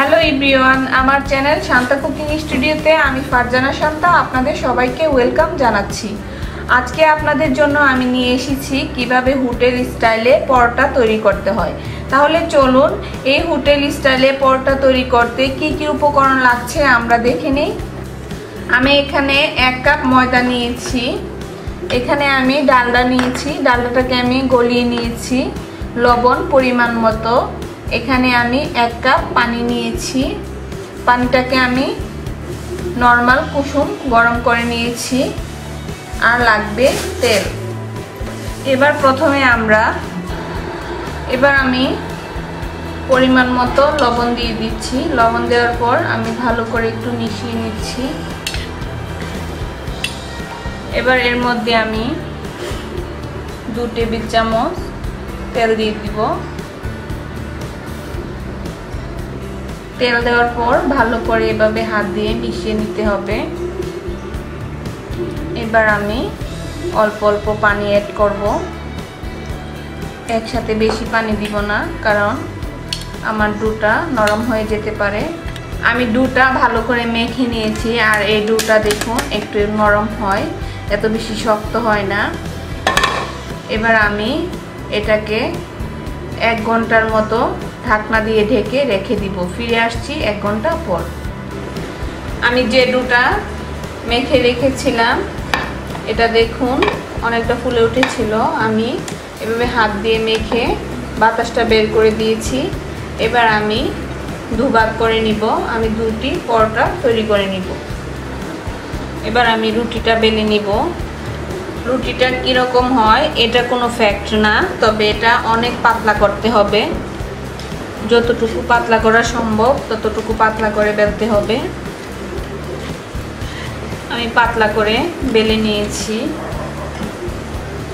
Hello everyone আমার channel Shanta cooking স্টুডিওতে আমি ফারজানা শান্তা, আপনাদের সবাইকে ওয়েলকাম জানাচ্ছি। আজকে আপনাদের জন্য আমি নিয়ে এসেছি কীভাবে হোটেল স্টাইলে পরোটা তৈরি করতে হয়। তাহলে চলুন, এই হোটেল স্টাইলে পরোটা তৈরি করতে কি কি উপকরণ লাগছে আমরা দেখে নিই। আমি এখানে এক কাপ ময়দা নিয়েছি, এখানে আমি ডালডা নিয়েছি, ডালডাটাকে আমি গলিয়ে নিয়েছি, লবণ পরিমাণ মতো। এখানে আমি এক কাপ পানি নিয়েছি। পানিটাকে আমি নর্মাল কুসুম গরম করে নিয়েছি আর লাগবে তেল। এবার প্রথমে আমরা, এবার আমি পরিমাণ মতো লবণ দিয়ে দিচ্ছি। লবণ দেওয়ার পর আমি ভালো করে একটু মিশিয়ে নিচ্ছি। এবার এর মধ্যে আমি দু টেবিল চামচ তেল দিয়ে দিব। তেল দেওয়ার পর ভালো করে এভাবে হাত দিয়ে মিশিয়ে নিতে হবে। এবার আমি অল্প অল্প পানি অ্যাড করব। একসাথে বেশি পানি দিব না, কারণ আমার ডুটা নরম হয়ে যেতে পারে। আমি ডুটা ভালো করে মেখে নিয়েছি, আর এই ডুটা দেখুন একটু নরম হয়, এত বেশি শক্ত হয় না। এবার আমি এটাকে এক ঘণ্টার মতো ঢাকনা দিয়ে ঢেকে রেখে দিব। ফিরে আসছি এক ঘণ্টা পর। আমি যে ডুটা মেখে রেখেছিলাম, এটা দেখুন, অনেকটা ফুলে উঠেছিল। আমি এভাবে হাত দিয়ে মেখে বাতাসটা বের করে দিয়েছি। এবার আমি দুভাগ করে নিব। আমি দুটি পরোটা তৈরি করে নিব। এবার আমি রুটিটা বেলে নিব। রুটিটা কীরকম হয়, এটা কোনো ফ্যাক্ট না, তবে এটা অনেক পাতলা করতে হবে। যতটুকু পাতলা করা সম্ভব, ততটুকু পাতলা করে বেলতে হবে। আমি পাতলা করে বেলে নিয়েছি।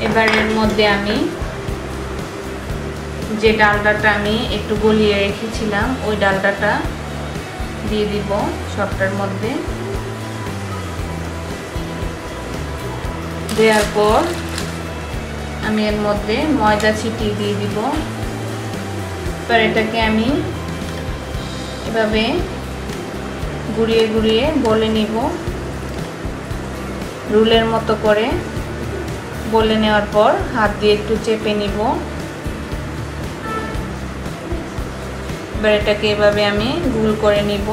এবার এর মধ্যে আমি যে ডালটাটা আমি একটু গলিয়ে রেখেছিলাম, ওই ডালটাটা দিয়ে দিব সবটার মধ্যে। দেওয়ার পর আমি এর মধ্যে ময়দা ছিটিয়ে দিয়ে দিব। এবার এটাকে আমি এভাবে গুড়িয়ে গুড়িয়ে বলে নিব। রুলের মতো করে বলে নেওয়ার পর হাত দিয়ে একটু চেপে নিব। এবার এটাকে এভাবে আমি গুল করে নিব।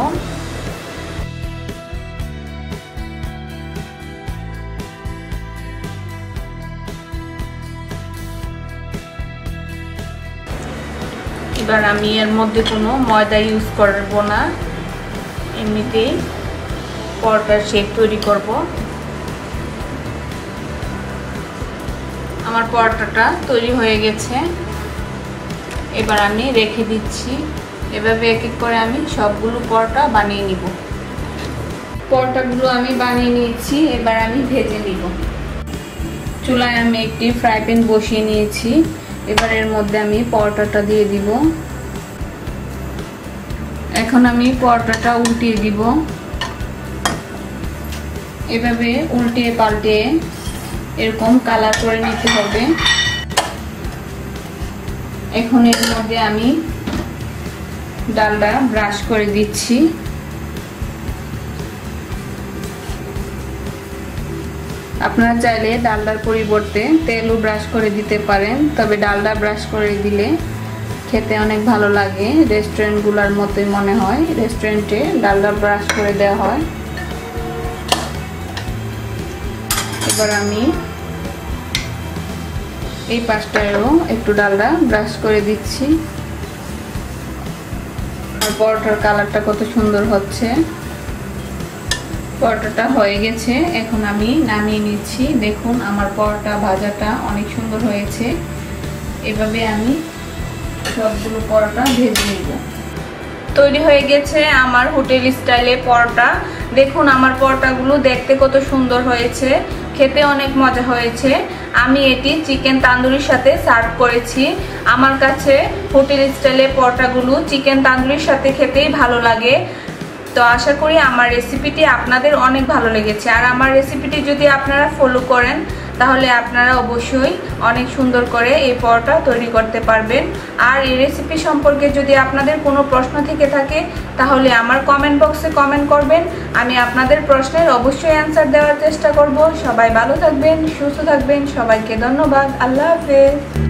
এবার আমি এর মধ্যে কোনো ময়দা ইউজ করব না। এমনিতেই পরোটার শেপ তৈরি করব। আমার পরোটাটা তৈরি হয়ে গেছে। এবার আমি রেখে দিচ্ছি। এভাবে এক এক করে আমি সবগুলো পরোটা বানিয়ে নিব। পরোটাগুলো আমি বানিয়ে নিয়েছি, এবার আমি ভেজে নিব। চুলায় আমি একটি ফ্রাই প্যান বসিয়ে নিয়েছি। এবার এর মধ্যে আমি পরোটাটা দিয়ে দিব। এখন আমি পরোটাটা উল্টিয়ে দিব। এভাবে উল্টিয়ে পাল্টে এরকম কালার করে নিতে হবে। এখন এর মধ্যে আমি ডালটা ব্রাশ করে দিচ্ছি। আপনারা চাইলে ডালডার পরিবর্তে তেলও ব্রাশ করে দিতে পারেন, তবে ডালডা ব্রাশ করে দিলে খেতে অনেক ভালো লাগে, রেস্টুরেন্টগুলোর মতোই মনে হয়। রেস্টুরেন্টে ডালডা ব্রাশ করে দেওয়া হয়। এবার আমি এই পাশটায়ও একটু ডালডা ব্রাশ করে দিচ্ছি। আর পরোটার কালারটা কত সুন্দর হচ্ছে। পরোটাটা হয়ে গেছে। এখন আমি নামিয়ে নিচ্ছি। দেখুন, আমার পরোটা ভাজাটা অনেক সুন্দর হয়েছে। এভাবে আমি সবগুলো পরোটা ভেজে নিব। তৈরি হয়ে গেছে আমার হোটেল স্টাইলে পরোটা। দেখুন, আমার পরোটাগুলো দেখতে কত সুন্দর হয়েছে। খেতে অনেক মজা হয়েছে। আমি এটি চিকেন তান্দুরির সাথে সার্ভ করেছি। আমার কাছে হোটেল স্টাইলে পরোটাগুলো চিকেন তান্দুরির সাথে খেতেই ভালো লাগে। তো আশা করি আমার রেসিপিটি আপনাদের অনেক ভালো লেগেছে। আর আমার রেসিপিটি যদি আপনারা ফলো করেন, তাহলে আপনারা অবশ্যই অনেক সুন্দর করে এই পরোটা তৈরি করতে পারবেন। আর এই রেসিপি সম্পর্কে যদি আপনাদের কোনো প্রশ্ন থেকে থাকে, তাহলে আমার কমেন্ট বক্সে কমেন্ট করবেন। আমি আপনাদের প্রশ্নের অবশ্যই অ্যান্সার দেওয়ার চেষ্টা করব। সবাই ভালো থাকবেন, সুস্থ থাকবেন, সবাইকে ধন্যবাদ। আল্লাহ হাফেজ।